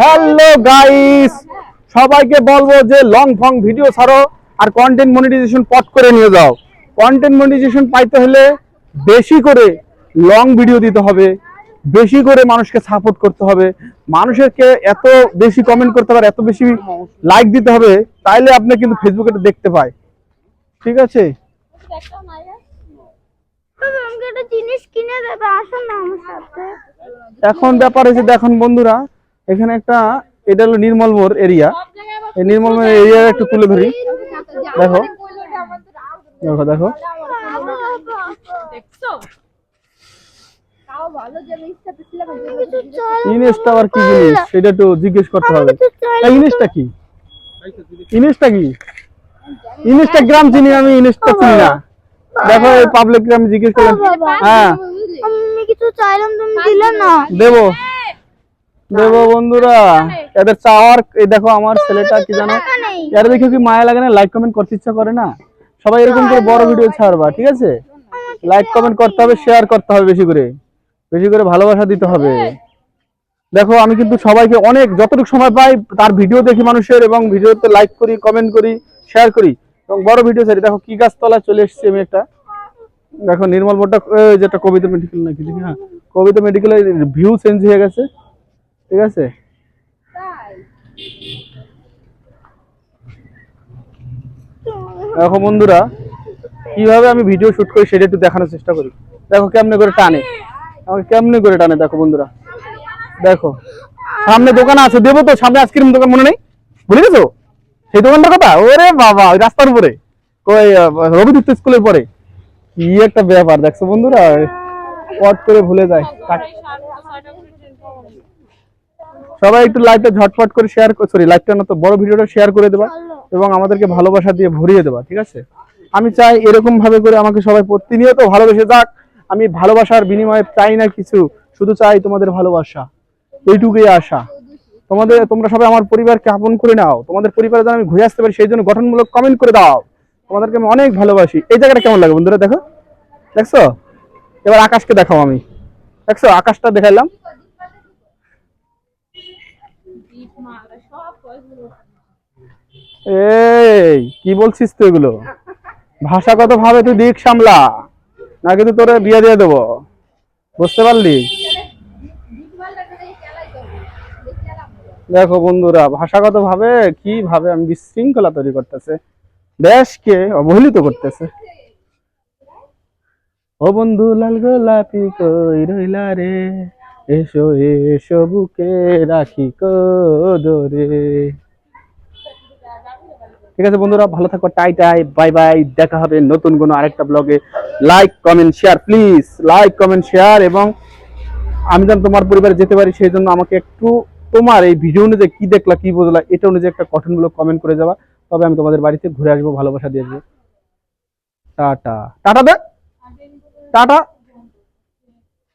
Hello guys সবাইকে বলব যে লং ফং ভিডিও ছাড়ো আর কন্টেন্ট মনিটাইজেশন পট করে নিয়ে যাও। কন্টেন্ট মনিটাইজেশন পাইতে হলে বেশি করে লং ভিডিও দিতে হবে বেশি করে মানুষকে সাপোর্ট করতে হবে। মানুষকে এত বেশি কমেন্ট করতে হবে এত বেশি লাইক দিতে হবে তাইলে আপনি কিন্তু ফেসবুকে দেখতে পায়। ঠিক আছে? এখন ব্যাপার হচ্ছে দেখুন বন্ধুরা এখানে একটা এটা হলো নির্মল মোড় এরিয়া এই নির্মল মোড় এরিয়া একটু তুলে ধরি। দেখো। দেখো দেখো। ইনেসটা আবার কি জিনিস? সেটা একটু জিজ্ঞেস করতে হবে। কিছু ইনেসটা কি? ইনেসটা কি? ইনেসটা গ্রাম চিনি আমি ইনেসটা চিনি না। দেখো এই পাবলিক আমি জিজ্ঞেস করলাম। হ্যাঁ। আমি কিছু চাইলাম তুমি দিলে না। দেবো। দেবো বন্ধুরা। এদের চাওয়ার এই দেখো আমার ছেলেটা কি জানো? এরা দেখে কি মায়া লাগে না? লাইক কমেন্ট করতে ইচ্ছা করে না? সবাই এরকম করে বড় ভিডিও ছাড়বা ঠিক আছে? লাইক কমেন্ট করতে হবে শেয়ার করতে হবে বেশি করে। বেশি করে ভালোবাসা দিতে হবে। দেখো আমি কিন্তু সবাইকে অনেক যতটুকু সময় পাই তার ভিডিও দেখি মানুষের এবং ভিডিওতে লাইক করি কমেন্ট করি শেয়ার করি। এবং বড় ভিডিও ছাড়ি। দেখো কি গাছতলা চলে এসেছি আমি একটা দেখো নির্মল বোর্ডটা যেটা কবিতা মেডিকেল নাকি হ্যাঁ কবিতা মেডিকেলের ভিউ চেঞ্জ হয়ে গেছে। ঠিক আছে? দেখো বন্ধুরা, কীভাবে আমি ভিডিও শুট করি সেটা একটু দেখানোর চেষ্টা করি। দেখো কেমনে করে টানে। আমাকে কেমনে করে টানে দেখো বন্ধুরা। দেখো, সামনে দোকান আছে, দেবো তো সামনে আইসক্রিম দোকান মনে নেই? ভুলে গেছো? সেই দোকানটার কথা? ওরে বাবা, ওই রাস্তার উপরে। ওই রবিদত্ত স্কুলের পরে। কি একটা ব্যাপার, দেখছ বন্ধুরা? পট করে ভুলে যায়। সবাই একটু লাইভটা ঝটপট করে শেয়ার সরি লাইভটা না তো বড় ভিডিওটা শেয়ার করে দেবা এবং আমাদেরকে ভালোবাসা দিয়ে ভরিয়ে দেবা ঠিক আছে? আমি চাই এরকম ভাবে করে আমাকে সবাই প্রতিনিয়ত ভালোবেসে যাক। আমি ভালোবাসার বিনিময়ে চাই না কিছু শুধু চাই তোমাদের ভালোবাসা। এইটুকুই আশা। তোমাদের তোমরা সবাই আমার পরিবারকে আপন করে নাও। তোমাদের পরিবারে যেন আমি ঘুরে আসতে পারি সেই জন্য গঠনমূলক কমেন্ট করে দাও। তোমাদেরকে আমি অনেক ভালোবাসি। এই জায়গাটা কেমন লাগে বন্ধুরা দেখো? দেখছ? এবার আকাশকে দেখাও আমি। দেখছ? আকাশটা দেখাইলাম। এই, কি বলছিস তুই এগুলো? ভাষাগত ভাবে তুই দিক সামলা না কিন্তু তোরে বিয়ে দিয়ে দেবো? বুঝতে পারলি? দেখো বন্ধুরা ভাষাগত ভাবে কি ভাবে আমি বিশৃঙ্খলা তৈরি করতেছে, দেশকে অবহেলিত করতেছে। ও বন্ধু, লাল গোলাপি কই রইলা রে? এসো এসো বুকে রাখি কদরে। ঠিক আছে বন্ধুরা, ভালো থাকো, টাই টাই, বাই বাই, দেখা হবে নতুন কোনো আরেকটা ব্লগে like comment share please like comment share এবং আমি যেন তোমার পরিবারে যেতে পারি, সেই জন্য আমাকে একটু তোমার এই ভিডিও অনুযায়ী কি দেখলা, কি বুঝলা, এটা অনুযায়ী একটা গঠনমূলক কমেন্ট করে যাবা। তবে আমি তোমাদের বাড়িতে ঘুরে আসব, ভালোবাসা দিয়ে আসব। টাটা। টাটা দে। টাটা।